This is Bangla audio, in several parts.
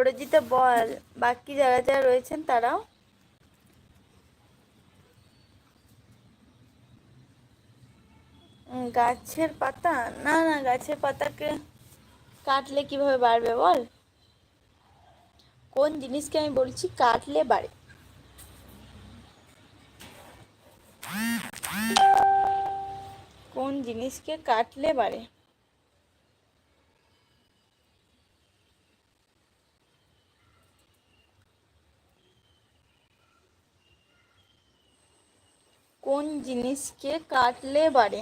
অপরাজিতা বল, বাকি যারা যারা রয়েছেন তারাও। গাছের পাতা? না না, গাছের পাতাকে কাটলে কীভাবে বাড়বে বল? কোন জিনিসকে আমি বলছি কাটলে বাড়ে? কোন জিনিসকে কাটলে বাড়ে? কোন জিনিসকে কাটলে বাড়ে?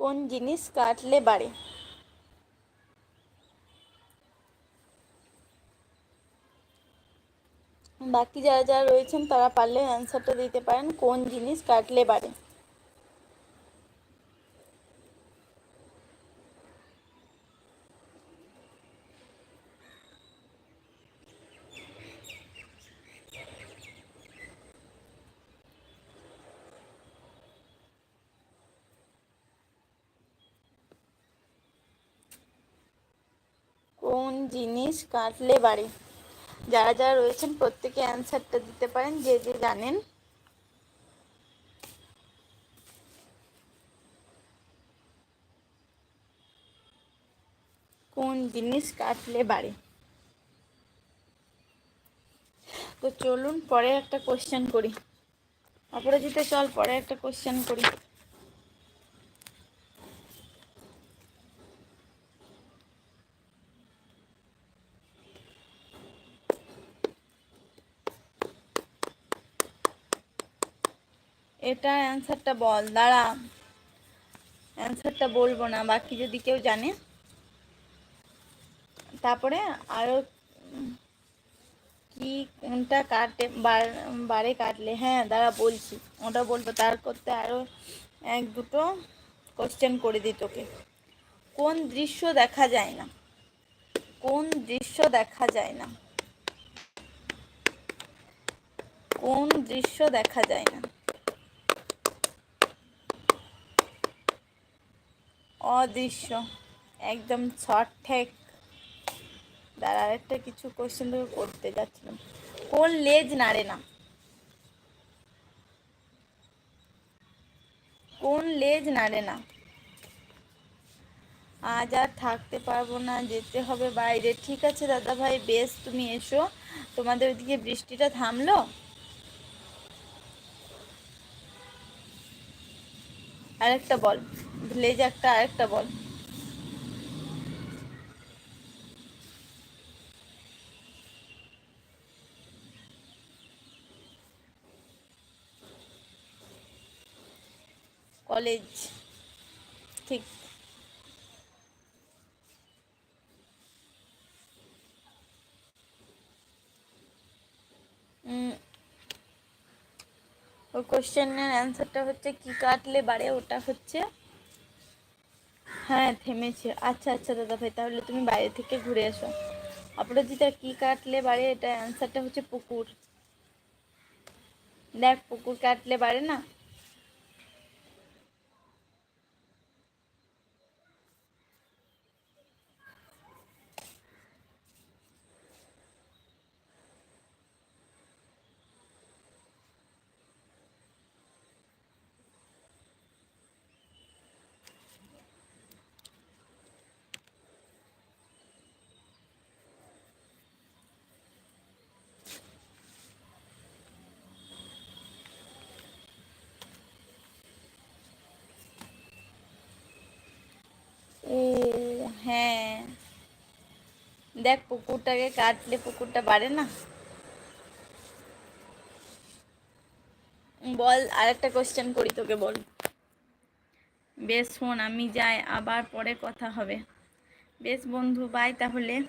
কোন জিনিস কাটলে বাড়ে? বাকি যারা যারা রয়েছেন তারা পারলে অ্যান্সারটা দিতে পারেন, কোন জিনিস কাটলে বাড়ে? কোন জিনিস কাটলে বাড়ে? যারা যারা রয়েছেন, প্রত্যেকে অ্যান্সারটা দিতে পারেন, যে যে জানেন। কোন জিনিস কাটলে বাড়ে? তো চলুন, পরে একটা কোশ্চেন করি। অপরাজিতা, চল, পরে একটা কোশ্চেন করি। এটা অ্যান্সারটা বল দাঁড়া। অ্যান্সারটা বলব না বাকি যদি কেউ জানে। তারপরে আরও উম, কি কোনটা কাটে বার- কাটলে। হ্যাঁ দাঁড়া বলছি। ওটা বলব তার করতে আরও এক দুটো কোশ্চেন করে দিই তোকে। কোন দৃশ্য দেখা যায় না? কোন দৃশ্য দেখা যায় না? কোন দৃশ্য দেখা যায় না? অদৃশ্য, একদম সঠিক দাঁড়া, আরেকটা কিছু কোয়েশ্চেন তোকে করতে যাচ্ছিলাম। কোন লেজ নাড়ে না? কোন লেজ নাড়ে না? আজ আর থাকতে পারব না, যেতে হবে বাইরে। ঠিক আছে দাদা ভাই বেশ, তুমি এসো। তোমাদের ওইদিকে বৃষ্টিটা থামলো? আরেকটা বল। লেজ একটা, আরেকটা বল। কলেজ, ঠিক। ওই কোশ্চেনের অ্যান্সারটা হচ্ছে, কি কাটলে বাড়ে ওটা হচ্ছে? হ্যাঁ থেমেছে। আচ্ছা আচ্ছা দাদা ভাই, তাহলে তুমি বাইরে থেকে ঘুরে এসো। অপরাজিতা কি কাটলে বাড়ে? এটা অ্যান্সারটা হচ্ছে পুকুর। দেখ, পুকুর কাটলে বাড়ে না ও হ্যাঁ দেখ, পুকুরটাকে কাটলে পুকুরটা বাড়ে না? বল আর একটা কোয়েশ্চেন করি তোকে, বল। বেশ, শোন, আমি যাই, আবার পরে কথা হবে। বেশ, বন্ধু বাই তাহলে।